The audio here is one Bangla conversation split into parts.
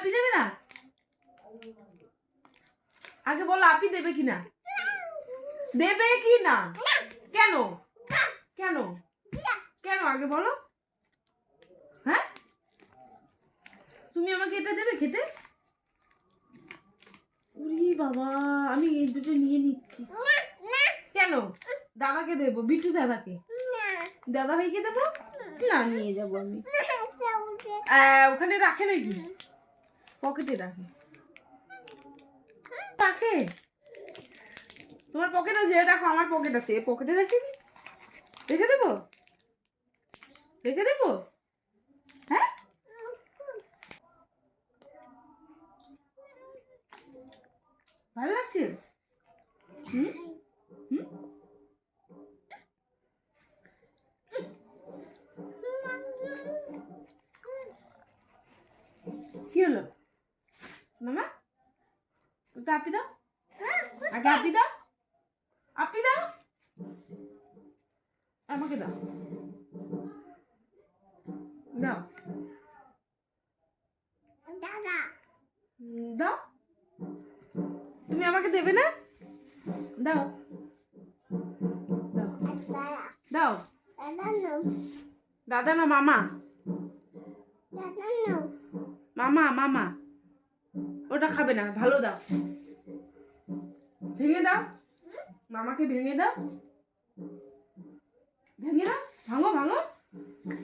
আপি দেবে না? আগে বলো আপি দেবে কি না দেবে কি না কেন? কেন? কেন আগে বলো? হ্যাঁ? তুমি আমাকে এটা দেবে খেতে? উরি বাবা আমি এই দুটো নিয়ে নিচ্ছি। কেন? দাদাকে দেবো বিটু দাদাকে। দাদা ভাইকে দেবো? না নিয়ে যাব আমি। ওখানে রাখে নাকি? পকেটে রাখে। রাখে? তোমার পকেট আছে? দেখো, আমার পকেট আছে। এ পকেটে রেখে রেখে দেবো? রেখে দেবো? হ্যাঁ? ভালো লাগছে? হুম কি হলো মামা ওটা আপি দাও। আগে আপি দাও। আপি দাও। আমাকে দাও। দাও। দাও। তুমি আমাকে দেবে না? দাও। দাও। দাও। দাদা না মামা। মামা মামা। ওটা খাবে না, ভালো দাও। ভেঙে দাও। মামাকে ভেঙে দাও। ভেঙে দাও। ভাঙো ভাঙো।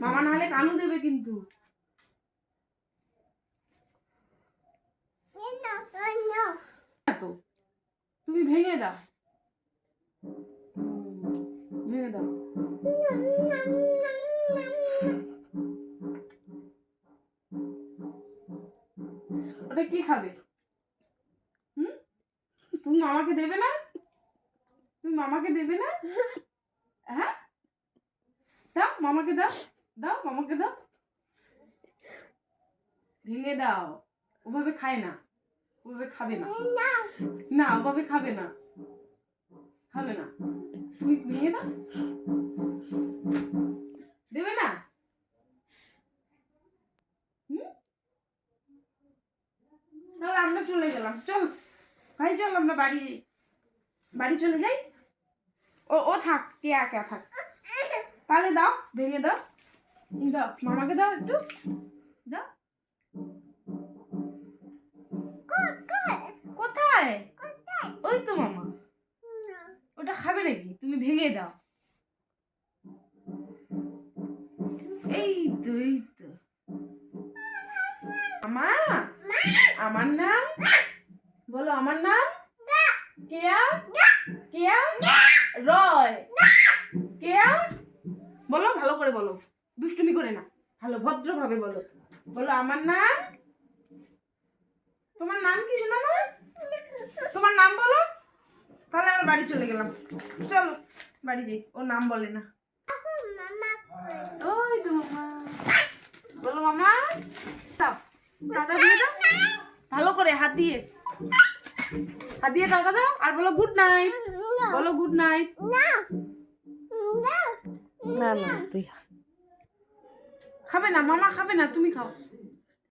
মামা নাহলে কানু দেবে কিন্তু। না তুমি ভেঙে দাও। ভেঙে দাও। ওটা কি খাবে? হুম? তুমি মামাকে দেবে না? তুমি মামাকে দেবে না? হ্যাঁ? দাও, মামাকে দাও দাও, মামাকে দাও। ভেঙে দাও। ওভাবে খায় না। ওভাবে খাবে না। না, ওভাবে খাবে না। খাবে না। তুমি ভেঙে দাও। দেবে না হুম তাহলে আমরা চলে গেলাম, চল। ভাই, চল আমরা বাড়ি বাড়ি চলে যাই। ও ও থাক, কে একা থাক। তাহলে দাও, ভেঙে দাও। দাও মামাকে দাও একটু। দাও কোথায়? ওই তো মামা। ওটা খাবে নাকি? তুমি ভেঙে দাও। এই তো এই তো। আমা আমার নাম? বলো, আমার নাম? কেয়া? কেয়া? রয়? কেয়া? বলো, ভালো করে বলো। দুষ্টুমি করে না। ভালো, ভদ্রভাবে বলো। বলো, আমার নাম? তোমার নাম কি শোনা মা তোমার নাম বলো। তাহলে আমরা বাড়ি চলে গেলাম। চলো, বাড়ি যাই। ও নাম বলে না। ওই তো মামা। বলো, মামা। দাও। দিয়ে দাও। ভালো করে হাত দিয়ে। হাত দিয়ে টাটা দাও আর বলো গুড নাইট বলো গুড নাইট না না তুই খাবে না মামা খাবে না তুমি খাও।